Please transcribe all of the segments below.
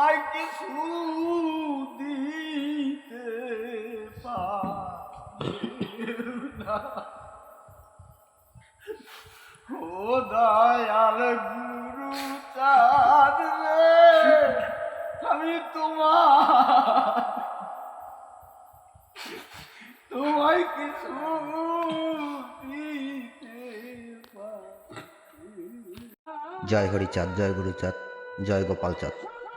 মাই কিছু দিতে না। ও দয়াল গুরু চাঁদ আমি তোমার তোমায় কিছু জয় হরিচাঁদ জয় গুরুচাঁদ জয় গোপাল চাঁদ।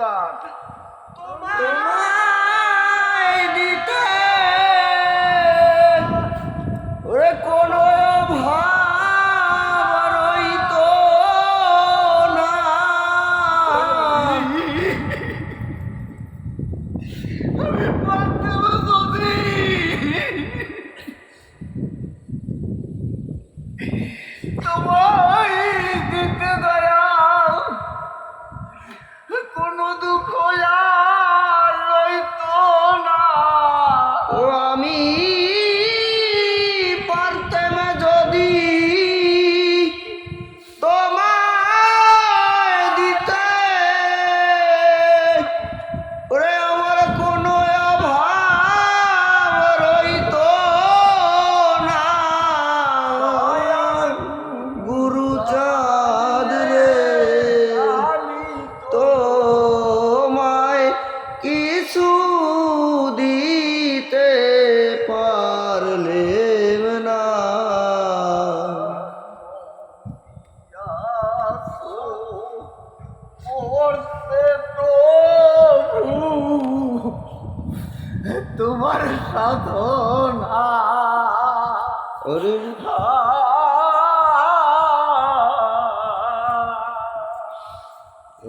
লিঙ্কন তোমায় পড়তে প্রভু তোমার সাধনা।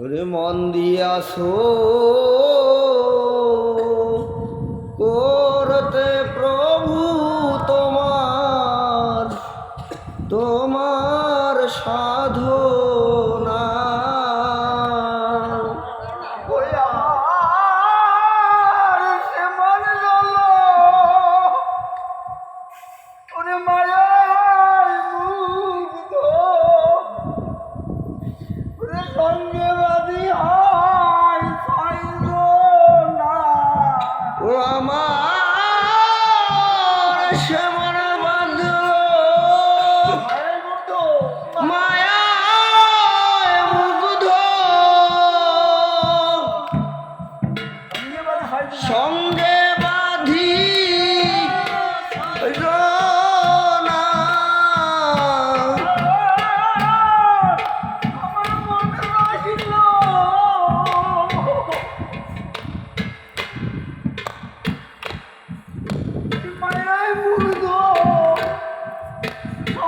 ওরে মন দিয়াছো করতে প্রভু তোমার তোমার সাধনা।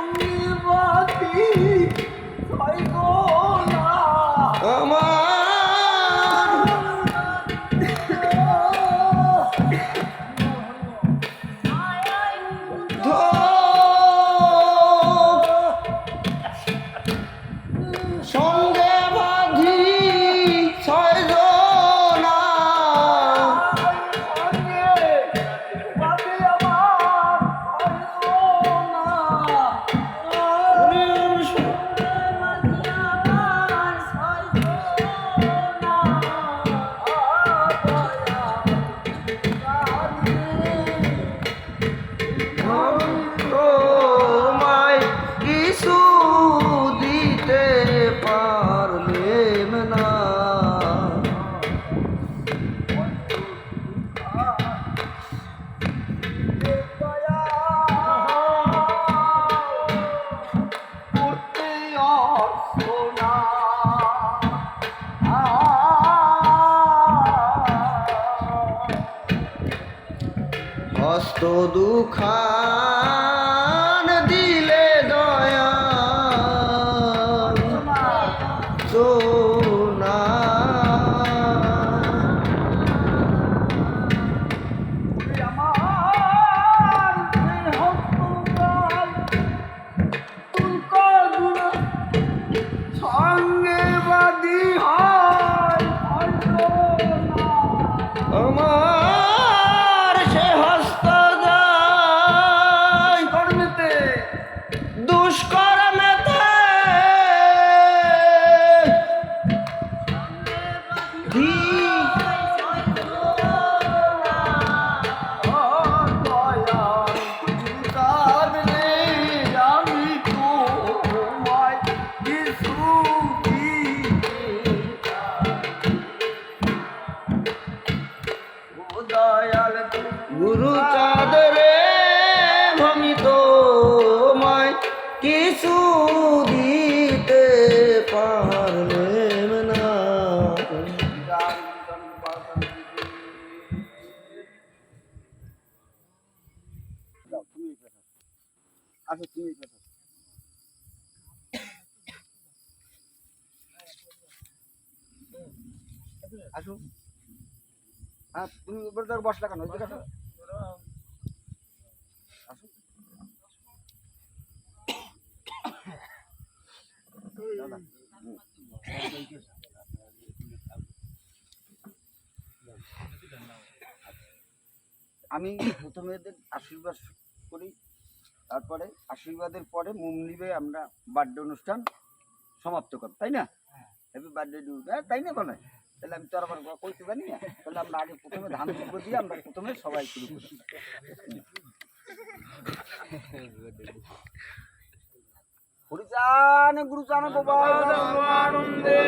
আমি ಸುಖ আচ্ছা আসো হ্যাঁ তুমি এদিকে আসো। আসো। দাদা, আমি প্রথমে আশীর্বাদ করি। তারপরে আশীর্বাদের পরে মুম নিবে আমরা বার্থডে অনুষ্ঠান সমাপ্ত করব তাই না? হ্যাপি বার্থডে টু তাই না বলে? তাহলে আমি তো আর আবার কইতে পারি না। তাহলে আমরা আগে প্রথমে ধান দুব্ব দিয়ে আমরা প্রথমে সবাই শুরু করি। হরিচান গুরুচান গোপাল আনন্দে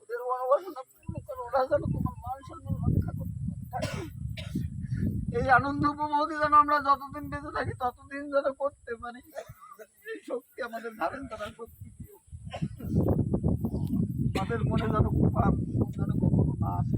ওদের অনুবাসনা ওরা যেন তোমার মান সম্মান রক্ষা করতে পারে। এই আনন্দ উপভোগ যেন আমরা যতদিন বেঁচে থাকি, ততদিন যেন করতে পারি এই শক্তি আমাদের ধারণ করার শক্তি। আমাদের মনে যেন যেন কখনো না আসে